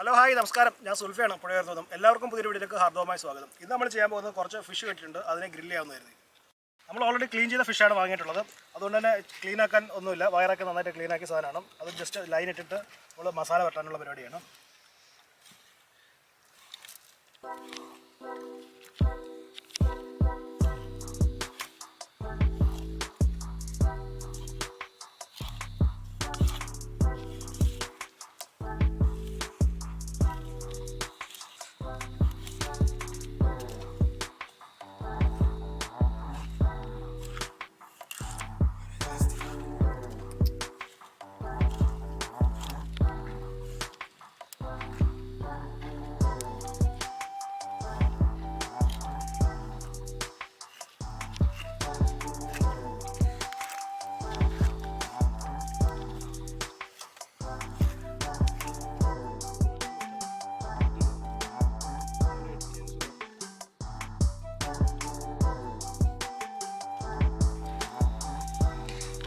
Hello hi നമസ്കാരം. ഞാൻ സുൽഫിയാണ് പുഴയർത്തോതും എല്ലാവർക്കും പുതിയ വീഡിയോയിലേക്ക് ഹാർദവമായി സ്വാഗതം. ഇത് നമ്മൾ ചെയ്യാൻ പോകുന്നത് കുറച്ച് ഫിഷ് കിട്ടിയിട്ടുണ്ട് അതിനെ ഗ്രില്ല് ചെയ്യാവുന്നതായിരുന്നു. നമ്മൾ ഓൾറെഡി ക്ലീൻ ചെയ്ത ഫിഷാണ് വാങ്ങിയിട്ടുള്ളത്. അതുകൊണ്ട് തന്നെ ക്ലീൻ ആക്കാൻ ഒന്നുമില്ല. വയറൊക്കെ നന്നായിട്ട് ക്ലീൻ ആക്കിയ സാധനമാണ്. അത് ജസ്റ്റ് ലൈൻ ഇട്ടിട്ട് നമ്മൾ മസാല വെട്ടാനുള്ള പരിപാടിയാണ്.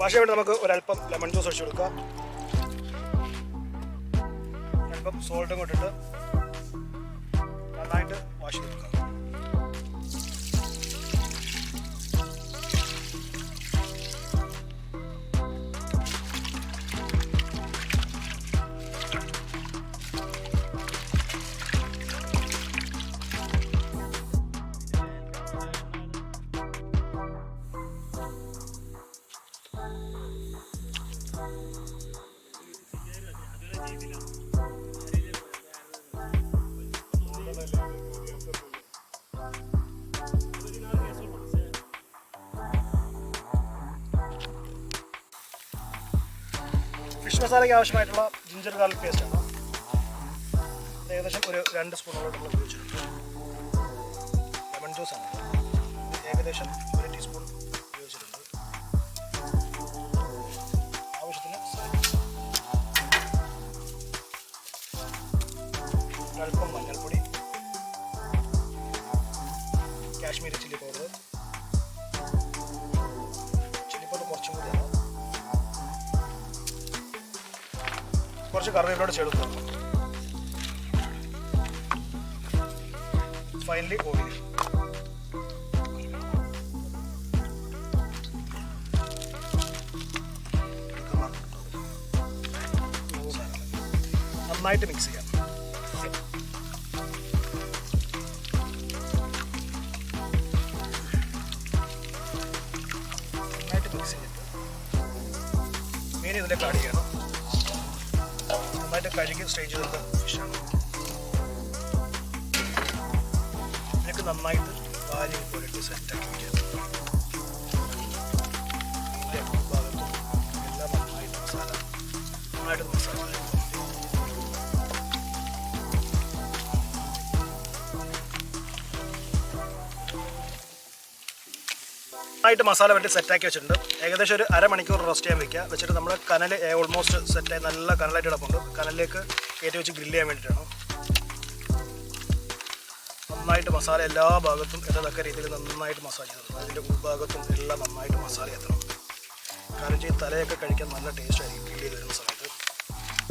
വാഷ് വേണ്ടി നമുക്ക് ഒരല്പം ലെമൺ ജ്യൂസ് ഒഴിച്ചു കൊടുക്കാം. അല്പം സോൾട്ടും കൊണ്ടിട്ട് നന്നായിട്ട് വാഷ് ചെയ്ത് കൊടുക്കാം. മസാലയ്ക്ക് ആവശ്യമായിട്ടുള്ള ജിഞ്ചർ ഗാർലിക് പേസ്റ്റ് ഇത് ഏകദേശം ഒരു രണ്ട് സ്പൂണോളം നമ്മൾ ഉപയോഗിച്ചിട്ടുണ്ട്. ലെമൺ ആണ്. ഏകദേശം ഒരു ടീസ്പൂൺ ഉപയോഗിച്ചിട്ടുണ്ട്. ആവശ്യത്തിന്. ഒരല്പം മഞ്ഞൾപ്പൊടി കാശ്മീരി ചില്ലി പൗഡർ കുറച്ച് കറിവേപ്പിലോട് ചേർത്ത് ഫൈനലി ഓയിൽ നന്നായിട്ട് മിക്സ് ചെയ്യാം. നന്നായിട്ട് മിക്സ് ചെയ്തിട്ട് മീൻ ഇതിലേക്ക് ആഡ് ചെയ്യണം. നന്നായിട്ട് കഴുകി സ്റ്റേജ് ചെയ്ത ഫിഷാണ് ഇതിനൊക്കെ നന്നായിട്ട് വാരി പോലെ സെറ്റ് ആക്കി ഭാഗത്തും എല്ലാം നന്നായിട്ട് മസാല നന്നായിട്ട് മസാല. നന്നായിട്ട് മസാല വേണ്ടി സെറ്റാക്കി വെച്ചിട്ടുണ്ട്. ഏകദേശം ഒരു അരമണിക്കൂർ റോസ്റ്റ് ചെയ്യാൻ വെക്കുക. വെച്ചിട്ട് നമ്മൾ കനൽ ഓൾമോസ്റ്റ് സെറ്റായി നല്ല കനലായിട്ട് കിടപ്പുണ്ട്. കനലിലേക്ക് കയറ്റി വെച്ച് ഗ്രില്ല് ചെയ്യാൻ വേണ്ടിയിട്ടാണ്. നന്നായിട്ട് മസാല എല്ലാ ഭാഗത്തും എത്തത്തക്ക രീതിയിൽ നന്നായിട്ട് മസാല ചെയ്യണം അതിന്റെ ഉൾഭാഗത്തും എല്ലാം നന്നായിട്ട് മസാല എത്തണം കാരണം ഈ തലയൊക്കെ കഴിക്കാൻ നല്ല ടേസ്റ്റ് ആയിരിക്കും ഗ്രില്ല് ചെയ്ത് വരുന്ന സമയത്ത്.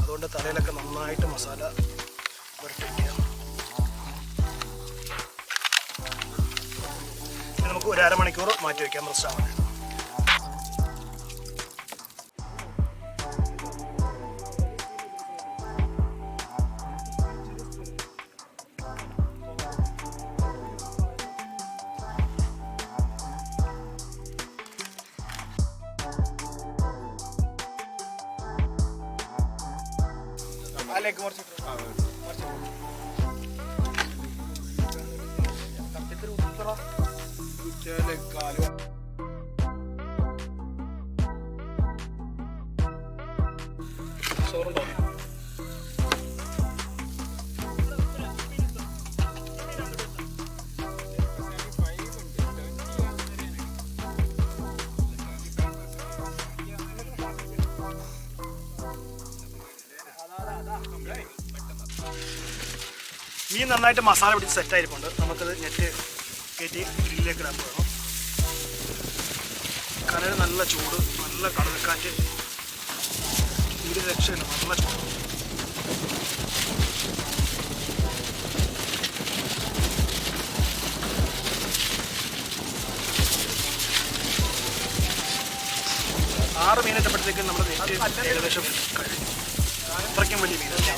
അതുകൊണ്ട് തലയിലൊക്കെ നന്നായിട്ട് മസാല പുരട്ടി നമുക്ക് ഒരു അരമണിക്കൂർ മാറ്റി വയ്ക്കാം റെസ്റ്റ് ആവാൻ വേണ്ടി അതിലേക്ക് കുറച്ച് കുറച്ച് ചോറുണ്ടോ മീൻ നന്നായിട്ട് മസാല പിടിച്ച് സെറ്റ് ആയിരിപ്പുണ്ട് നമുക്കത് നെറ്റ് കയറ്റി ഗ്രില്ലിലേക്ക് ഇടാൻ പോകണം കനൽ നല്ല ചൂട് നല്ല കടൽക്കാറ്റ്. ഒരു രക്ഷയില്ല നല്ല ചൂട്. ആറ് മീനിട്ടപ്പോഴത്തേക്കും നമ്മുടെ ഏകദേശം കഴിഞ്ഞു. അത്രയ്ക്കും വലിയ മീനാണ്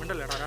ഉണ്ടല്ലേടാ